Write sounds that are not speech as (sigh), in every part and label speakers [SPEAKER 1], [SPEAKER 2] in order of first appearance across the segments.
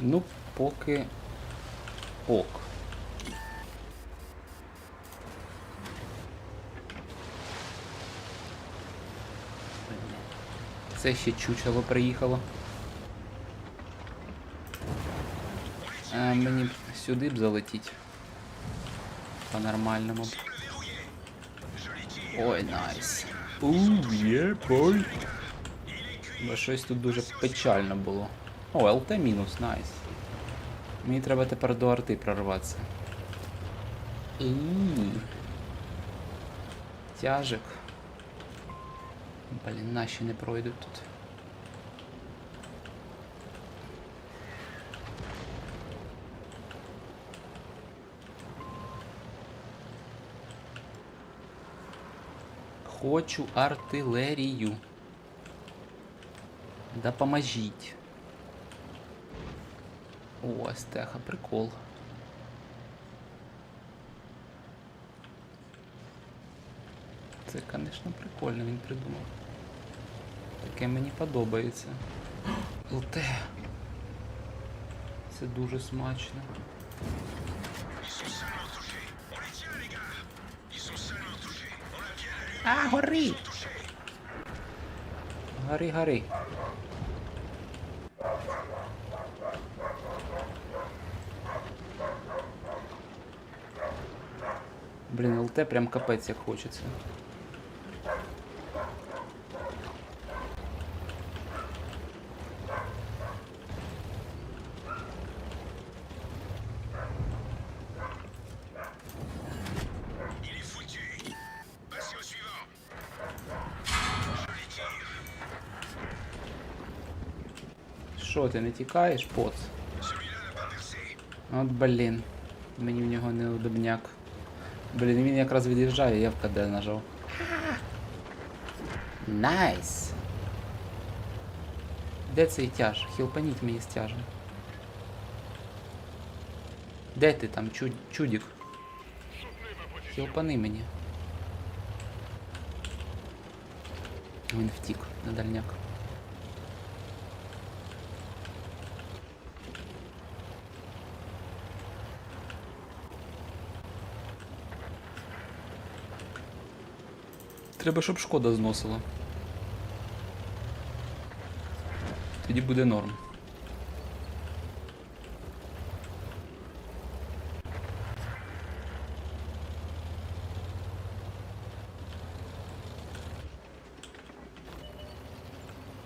[SPEAKER 1] Ну, поки ок. Це ще чучело приїхало. А, мені б сюди б залетіть. По-нормальному. б. Ой, найс. Ууу, є, бой. Бо щось тут дуже печально було. О, ЛТ мінус, найс. Мені треба тепер до арти прорватися. Тяжик. Блін, наші не пройдуть тут. Хочу артилерію. Допоможіть. О, стеха, прикол. Це, звісно, прикольно він придумав. Таке мені подобається. ЛТ. Це дуже смачно. А, гори! Гори, гори. Блін, ЛТ прям капець як хочеться. Що ти не тікаєш,
[SPEAKER 2] percé.
[SPEAKER 1] От блін. Мені в нього не удобняк. Блін, він якраз від'їжджає, я в КД нажав. Найс! Де цей тяж? Хілпаніть мені з тяжем. Де ти там, чуд... чудік? Хілпани мені. Він втік на дальняк. Треба, щоб шкода зносила. Тоді буде норм.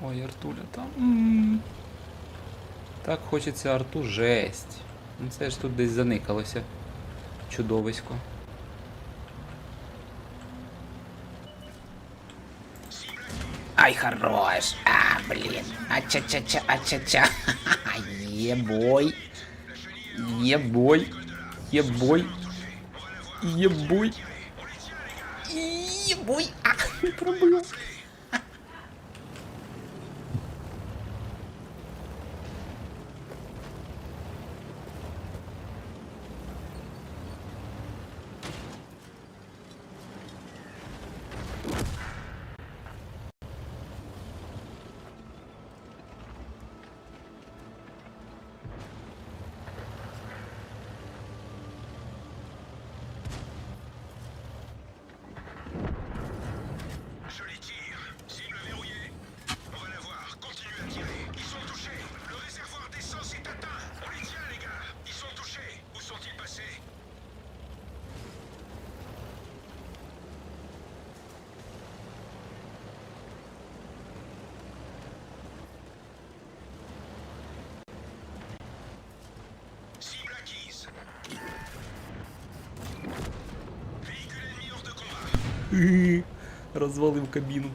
[SPEAKER 1] Ой, Артуля там. Так хочеться Арту жесть. Ну це ж тут десь заникалося. Чудовисько. Ай, хорош. А, блин. А-ча-ча-ча, а-ча-ча. (laughs) Ебой. Ебой. Ебой. Ебой. Ебой. А, не (laughs) Розвалив кабіну.